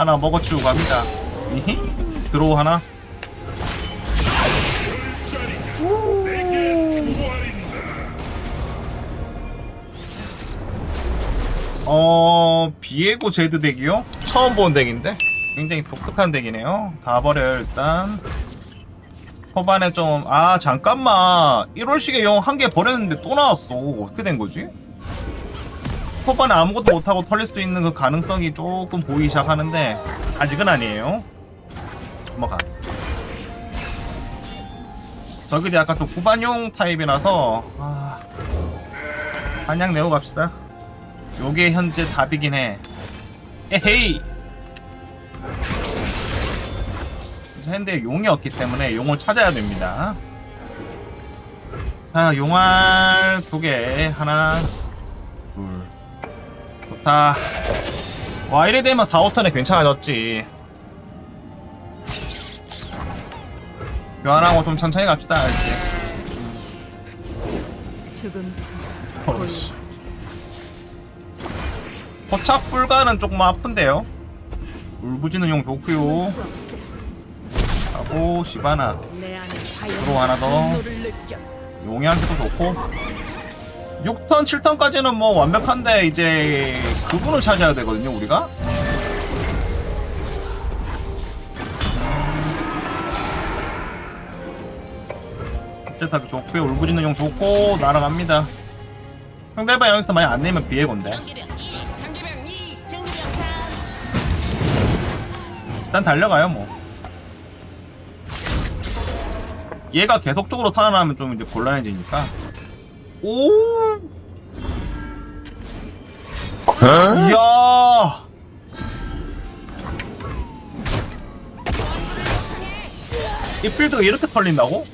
하나 먹어치우고 갑니다. 이히? 드로우 하나. 어 비에고 제드 덱이요? 처음 본 덱인데 굉장히 독특한 덱이네요. 다 버려요 일단. 초반에 좀 아 잠깐만 1월식에 영한 개 버렸는데 또 나왔어 어떻게 된 거지? 초반에 아무것도 못하고 털릴 수도 있는 그 가능성이 조금 보이기 시작하는데 아직은 아니에요. 넘어가. 저기도 약간 좀 후반용 타입이라서 아, 한양 내고 갑시다. 요게 현재 답이긴 해. 에헤이! 핸드에 용이 없기 때문에 용을 찾아야 됩니다. 자 용알 두 개 하나. 둘 좋다 와 이래 되면 4, 5턴에 괜찮아졌지. 교환하고 좀 천천히 갑시다 알지 죽음 어이씨. 포착 불가는 조금 아픈데요? 울부짖는 용 좋고요. 하고 시바나. 들어 하나 더. 용이한테도 좋고 6턴 7턴까지는 뭐 완벽한데 이제 그분을 찾아야 되거든요 우리가. 어쨌든 좋고요 울부짖는 용 좋고 날아갑니다. 상대방 여기서 많이 안 내면 비에고인데. 일단 달려가요 뭐. 얘가 계속적으로 살아나면 좀 이제 곤란해지니까 오! 이야! 이 필드가 이렇게 털린다고?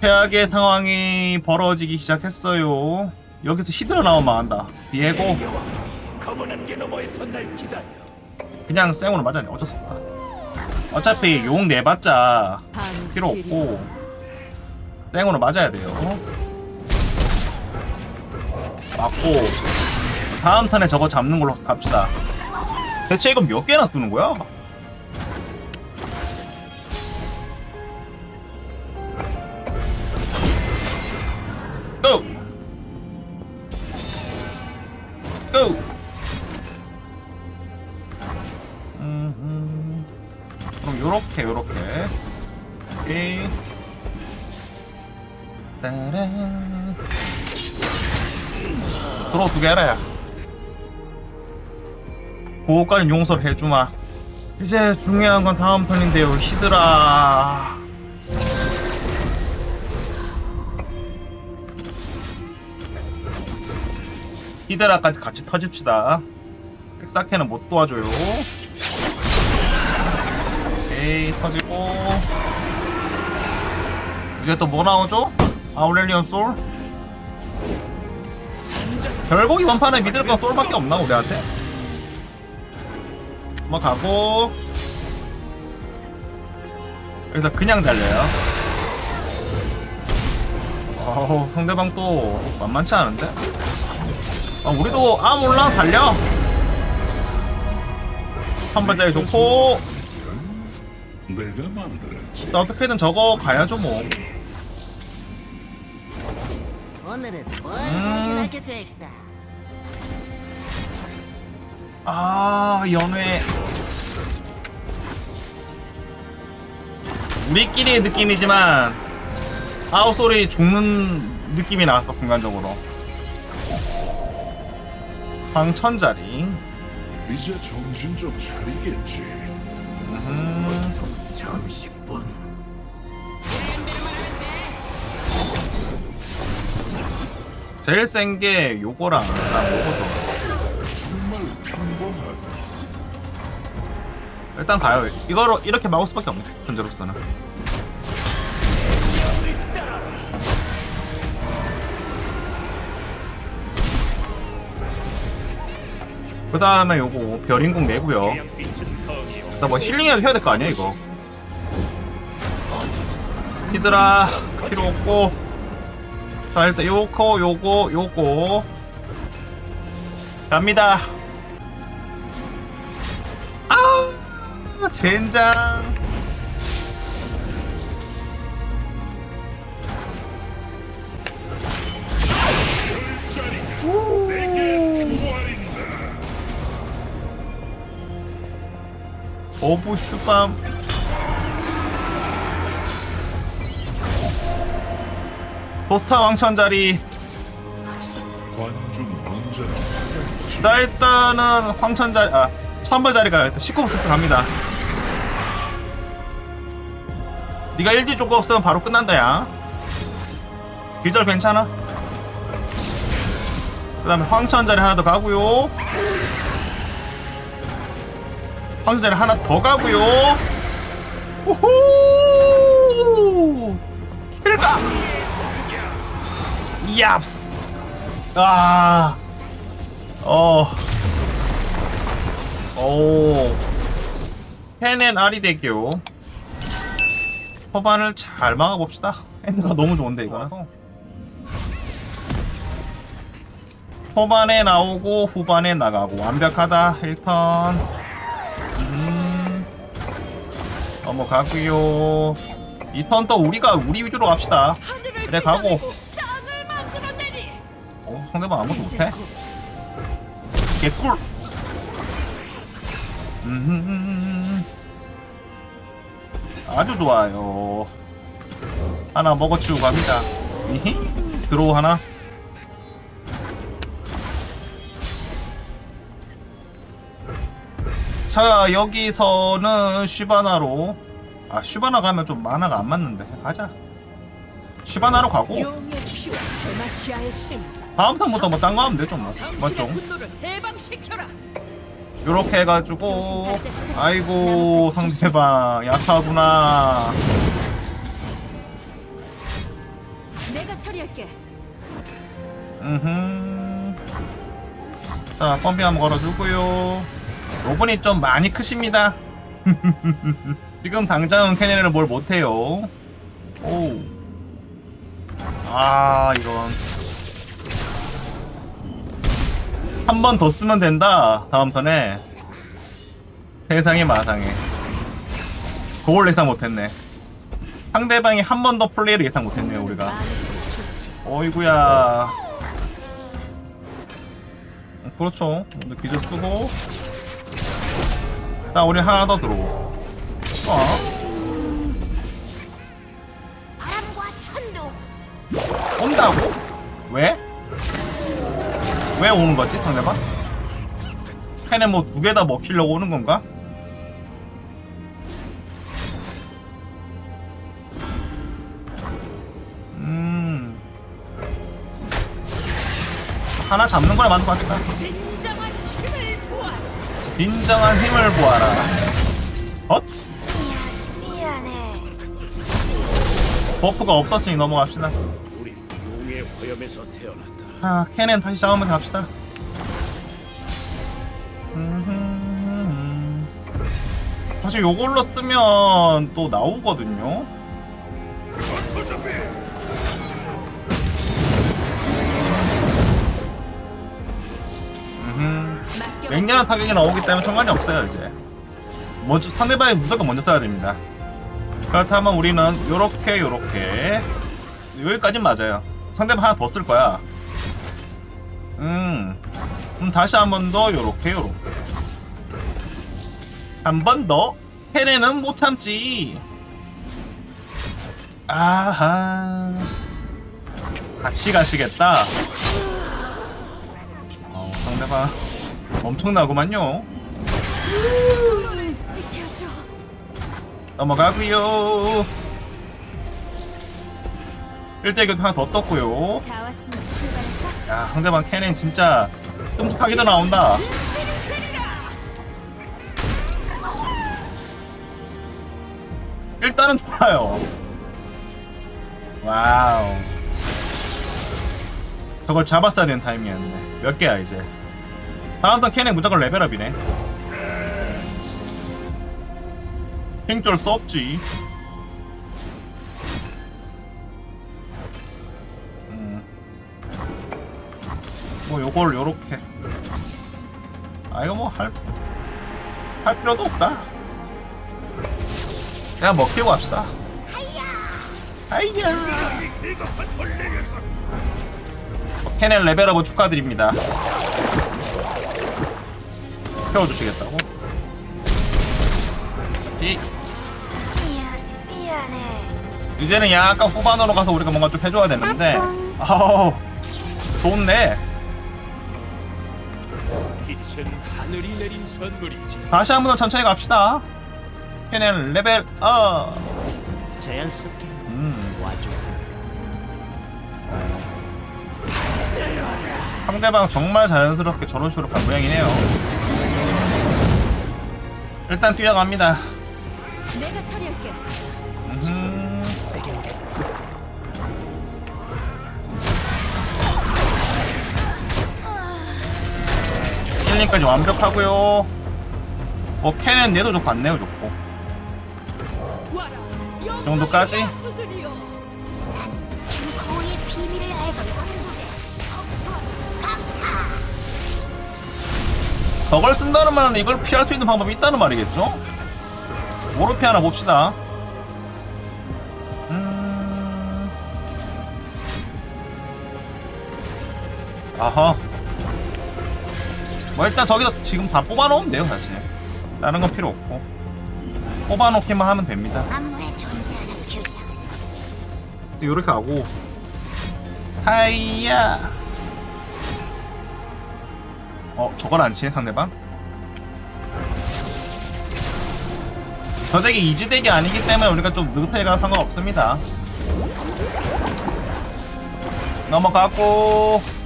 최악의 상황이 벌어지기 시작했어요. 여기서 히드라 나오면 날 기다려. 그냥 쌩으로 돼 어쩔 수 없다 어차피 용 내봤자 반 필요 없고 쌩으로 맞아야 돼요. 맞고 다음 턴에 저거 잡는 걸로 갑시다. 대체 이건 몇 개나 뜨는 거야? 요렇게 요렇게. 오케이 따란 들어 두개 알아야. 그거까지 용서를 해주마. 이제 중요한 건 다음 턴인데요 히드라. 히드라까지 같이 터집시다. 엑사케는 못 도와줘요 오케이 터지고 이제 또뭐 나오죠? 아우렐리언 솔? 결국 이번 판에 믿을 건 솔밖에 없나 우리한테? 뭐 가고 여기서 그냥 달려요 어우 상대방 또 만만치 않은데? 아 우리도 아 몰라 달려 한 발자리 좋고 내가 만들었지. 어떻게든 저거 가야죠 뭐 오늘은 뭘 음. 해결하게 될까? 아 연회 우리끼리의 느낌이지만 아웃솔이 죽는 느낌이 나왔어 순간적으로 황천자리 이제 정신 좀 차리겠지. 음, 잠시 분. 제일 센 게 요거랑 난 요거죠 정말. 일단 가요 이거로 이렇게 막을 수밖에 없네 현재로서는 그 다음에 요거 별인공 내고요 나 뭐 힐링이라도 해야 될 거 아니야 이거 히드라 필요 없고 자 일단 요거 요거 요거 갑니다. 아, 젠장. 오브 슈밤. 도타 왕천자리. 나 일단은 황천자리 아 천벌자리가 일단 19부터 갑니다. 네가 1디 조건 없으면 바로 끝난다 야. 기절 괜찮아? 그 다음에 황천자리 하나 더 가고요. 황천자리 하나 더 가고요. 오호 얍스 아 어. 오. 펜앤 아리 대교. 초반을 잘 막아봅시다. 핸드가 너무 좋은데 이거라서. 초반에 나오고 후반에 나가고 완벽하다. 1턴. 음. 넘어가고요. 2턴 또 우리가 우리 위주로 갑시다. 그래 가고. 상대방 아무것도 못해? 개꿀! 음, 아주 좋아요. 하나 먹어치우고 갑니다. 드로우 하나? 자, 여기서는 슈바나로. 아, 슈바나 가면 좀 만화가 안 맞는데. 가자. 슈바나로 가고. 다음 턴부터 뭐 딴 거 하면 되죠 뭐. 맞죠? 요렇게 해가지고 아이고 상대방 약하구나. 내가 처리할게. 음흠. 자 펌핑 한번 걸어주고요. 로본이 좀 많이 크십니다. 지금 당장은 캐네를 뭘 못해요. 오아 이건 한 번 더 쓰면 된다. 다음 턴에. 세상에 마상에. 그걸 예상 못했네. 상대방이 한 번 더 플레이를 예상 못했네요 우리가. 어이구야. 그렇죠. 오늘 기절 쓰고. 자 우리 하나 더 들어오. 어 왜 오는 거지 상대방? 펜에 뭐 두 개 다 먹히려고 오는 건가? 음 하나 잡는 거나 만족합시다 진정한 힘을 보아. 진정한 힘을 보아라 엇? 미안해. 버프가 없었으니 넘어갑시다 우리 용의 화염에서 태어났다. 아, 캐넨 다시 잡으면 갑시다. 음흠. 사실 요걸로 쓰면 또 나오거든요. 맹렬한 타격이 나오기 때문에 상관이 없어요 이제. 먼저 상대방이 무조건 먼저 써야 됩니다. 그렇다면 우리는 요렇게 요렇게 여기까진 맞아요. 상대방 하나 더 쓸 거야. 음. 그럼 다시 한 번 더 요렇게 요렇게. 한 번 더. 테레는 못 참지. 아하. 같이 가시겠다. 어, 상대방 엄청나구만요. 넘어가고요. 1대1 하나 더 떴고요. 다 왔으면 출발할까? 야, 상대방 캐넨 진짜 끔찍하게도 나온다. 일단은 좋아요. 와우. 저걸 잡았어야 되는 타이밍이었네. 몇 개야, 이제. 다음 턴 캐넨 무조건 레벨업이네. 힘줄 수 없지. 뭐 요걸 요렇게 아 이거 뭐할할 필요도 없다. 그냥 먹히고 합시다. 하이야. 캐넬 레벨업은 축하드립니다. 태워주시겠다고? 이. 이제는 약간 후반으로 가서 우리가 뭔가 좀 해줘야 되는데 아우 좋네 하늘이 내린 선물이지. 다시 한 번 더 천천히 갑시다 캐넬 레벨 업 자연스럽게 음, 와줘. 상대방 정말 자연스럽게 저런 식으로 간 모양이네요 일단 뛰어갑니다 내가 처리할게. 힐링까지 완벽하고요 뭐 캐넨 얘도 좋고 안내도 좋고. 이 정도까지? 저걸 쓴다는 말은 이걸 피할 수 있는 방법이 있다는 말이겠죠? 뭐로 피하나 봅시다. 음... 아하. 뭐 일단 저기다 지금 다 뽑아놓으면 돼요 사실. 다른 건 필요 없고. 뽑아놓기만 하면 됩니다. 이렇게 하고. 하이야. 어, 저걸 안 치네, 상대방? 저 덱이 이지 덱이 아니기 때문에 우리가 좀 느긋해가 상관없습니다. 넘어가고.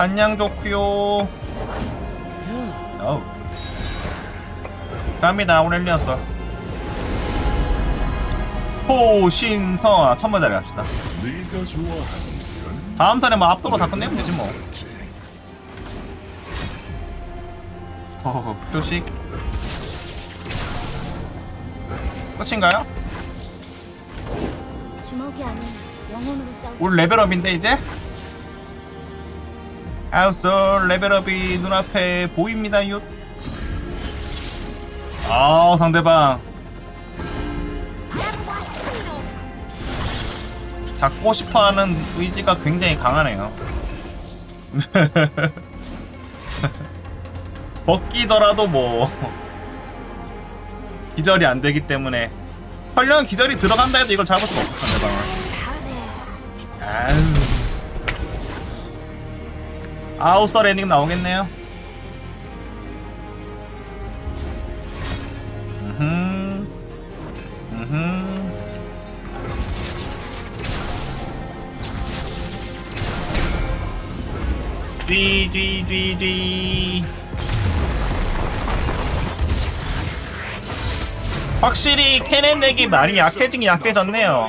한양 좋구요. 어우. 갑니다, 오렐리언스. 호신성. 첫 번째 자리 갑시다. 다음 턴에 뭐 압도로 다 끝내면 되지 뭐. 허허허, 표식. 끝인가요? 주먹이 아닌 영혼으로 싸우. 우리 레벨업인데 이제? 아우스 레벨업이 눈앞에 보입니다 요. 아 상대방. 잡고 싶어하는 의지가 굉장히 강하네요. 벗기더라도 뭐 기절이 안 되기 때문에 설령 기절이 들어간다 해도 이걸 잡을 수가 없어 상대방을. 아유. 아웃서 엔딩 나오겠네요. 음. 음. 쥐쥐쥐쥐 확실히 캐넨 덱이 많이 약해지긴 약해졌네요